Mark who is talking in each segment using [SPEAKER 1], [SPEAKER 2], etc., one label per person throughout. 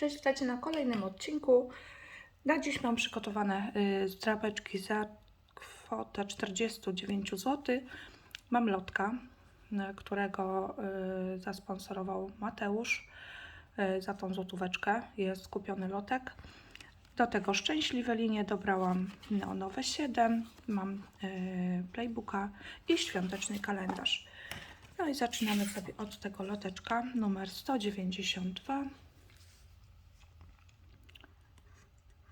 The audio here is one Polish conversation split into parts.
[SPEAKER 1] Cześć, witajcie na kolejnym odcinku. Na dziś mam przygotowane y, zdrabeczki za kwotę 49 zł. Mam lotka, y, którego y, zasponsorował Mateusz y, za tą złotóweczkę. Jest kupiony lotek. Do tego szczęśliwe linie dobrałam neonowe 7, mam y, playbooka i świąteczny kalendarz. No i zaczynamy sobie od tego loteczka numer 192.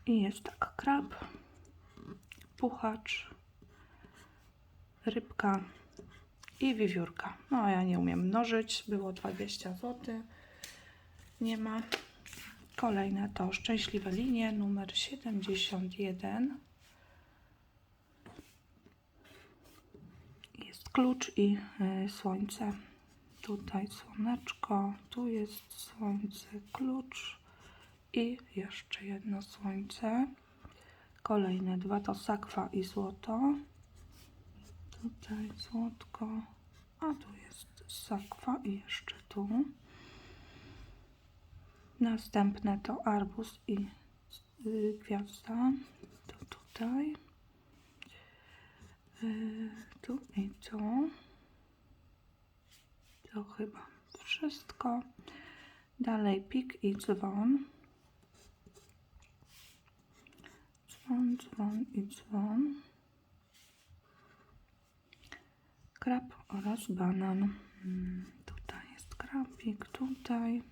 [SPEAKER 1] I jest tak krab, puchacz, rybka i wiewiórka. No ja nie umiem mnożyć, było 20 zł. Nie ma. Kolejne to szczęśliwe linie numer 71. Jest klucz i y, słońce. Tutaj słoneczko, tu jest słońce, klucz i jeszcze jedno słońce. Kolejne dwa to sakwa i złoto. Tutaj złotko, a tu jest sakwa i jeszcze tu. Następne to arbuz i y, gwiazda. To tutaj. Y, tu i tu. To chyba wszystko. Dalej pik i dzwon. Dzwon, dzwon i dzwon. Krab oraz banan. Mm, Tutaj jest krabik, tutaj,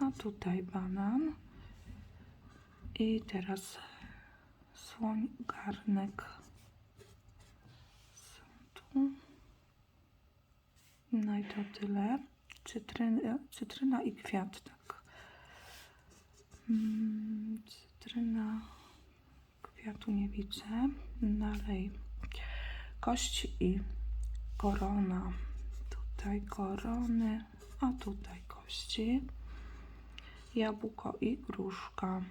[SPEAKER 1] a tutaj banan. I teraz słoń, garnek są tu. No i to tyle. Cytryna, cytryna i kwiat, tak. Mm, Cytryna, kwiatu nie widzę. Dalej kości i korona. Tutaj korony, a tutaj kości. Jabłko i gruszka.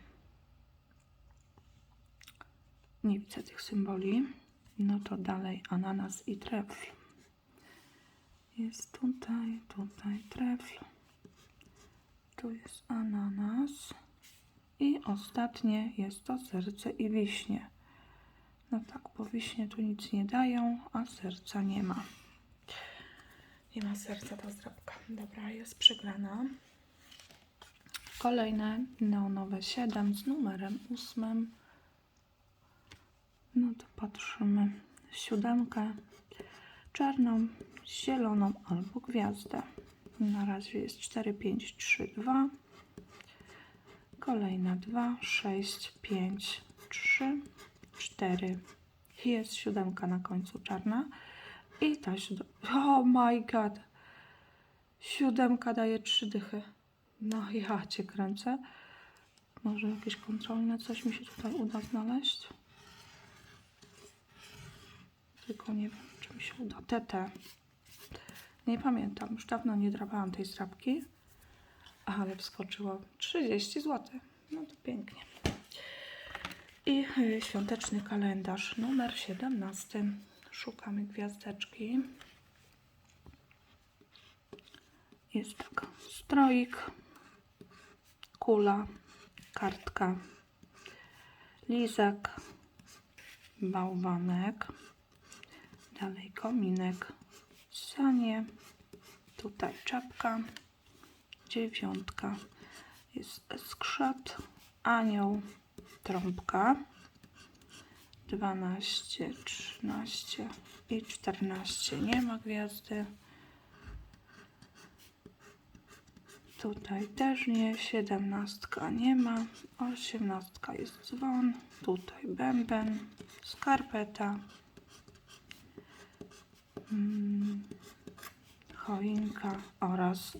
[SPEAKER 1] Nie widzę tych symboli. No to dalej ananas i trefl. Jest tutaj, tutaj trefl. Tu jest ananas. I ostatnie jest to serce i wiśnie. No tak, bo wiśnie tu nic nie dają, a serca nie ma. Nie ma serca ta zdrabka. Dobra, jest przegrana. Kolejne neonowe 7 z numerem 8. No to patrzymy. Siódemkę czarną, zieloną albo gwiazdę. Na razie jest 4, 5, 3, 2. Kolejna 2, 6, 5, 3, 4. Jest siódemka na końcu czarna. I ta siódemka. Oh my god. Siódemka daje trzy dychy. No ja cię kręcę. Może jakieś kontrolne coś mi się tutaj uda znaleźć. Tylko nie wiem, czy mi się uda. TT. Nie pamiętam. Już dawno nie drapałam tej strapki. Ale wskoczyło 30 zł. No to pięknie. I y, świąteczny kalendarz numer 17. Szukamy gwiazdeczki. Jest tak. Stroik, kula, kartka, lizak, bałwanek, dalej kominek, sanie, tutaj czapka, dziewiątka, jest skrzat, anioł, trąbka, 12, 13 i 14. Nie ma gwiazdy. Tutaj też nie, 17 nie ma, 18 jest dzwon, tutaj bęben, skarpeta, mm, choinka oraz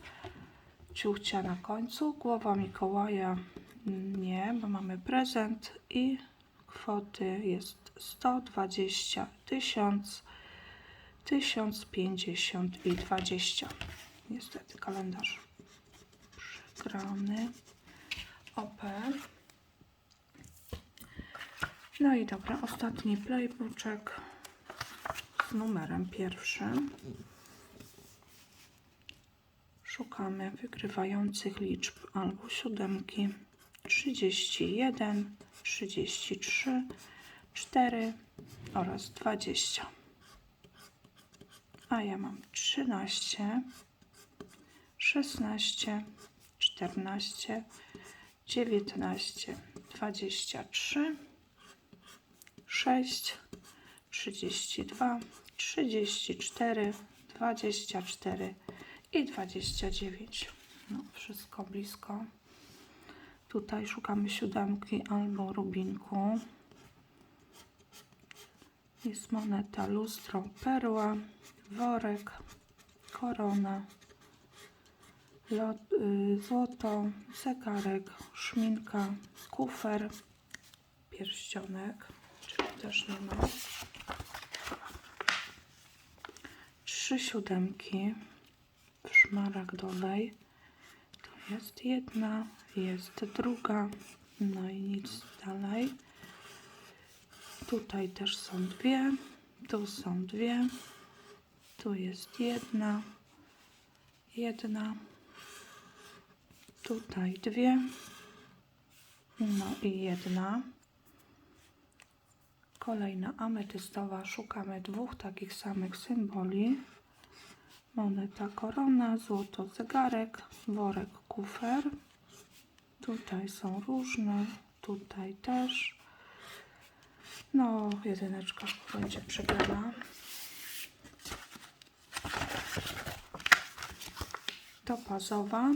[SPEAKER 1] ciuchcia na końcu, głowa Mikołaja nie, bo mamy prezent i kwoty jest 120 1000 1050 i 20 niestety kalendarz przegrany. OP no i dobra, ostatni playbooczek z numerem pierwszym szukamy wygrywających liczb albo siódemki 31, 33, 4 oraz 20. A ja mam 13, 16, 14, 19, 23, 6, 32, 34, 24 i 29. No, wszystko blisko. Tutaj szukamy siódemki albo rubinku. Jest moneta, lustro, perła, worek, korona, lot, y, złoto, zegarek, szminka, kufer, pierścionek, czyli też nie ma. Trzy siódemki w szmaragdowej. To jest jedna, jest druga, no i nic dalej. Tutaj też są dwie, tu są dwie, tu jest jedna, jedna, tutaj dwie, no i jedna. Kolejna ametystowa, szukamy dwóch takich samych symboli. Moneta korona, złoto zegarek, worek kufer. Tutaj są różne, tutaj też. No, jedyneczka będzie przegrana. Topazowa.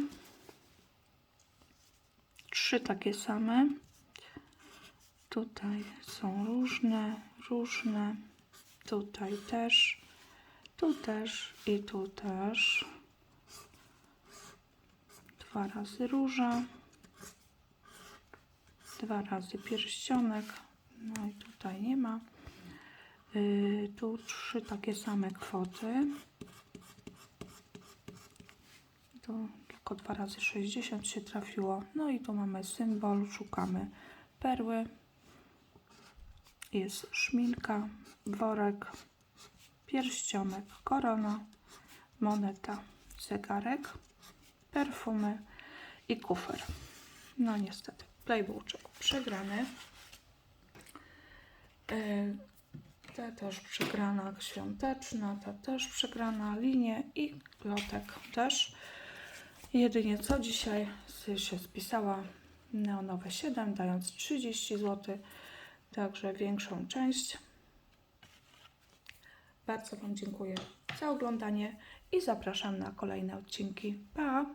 [SPEAKER 1] Trzy takie same. Tutaj są różne, różne. Tutaj też. Tu też i tu też. Dwa razy róża. Dwa razy pierścionek. No i tutaj nie ma. Yy, tu trzy takie same kwoty. Tu tylko dwa razy 60 się trafiło. No i tu mamy symbol. Szukamy perły. Jest szminka, worek, pierścionek, korona, moneta, zegarek, perfumy i kufer. No niestety, playbook przegrany. Yy, Ta też przegrana świąteczna, ta też przegrana linie i lotek też. Jedynie co dzisiaj się spisała neonowe 7, dając 30 zł, także większą część. Bardzo Wam dziękuję za oglądanie i zapraszam na kolejne odcinki. Pa!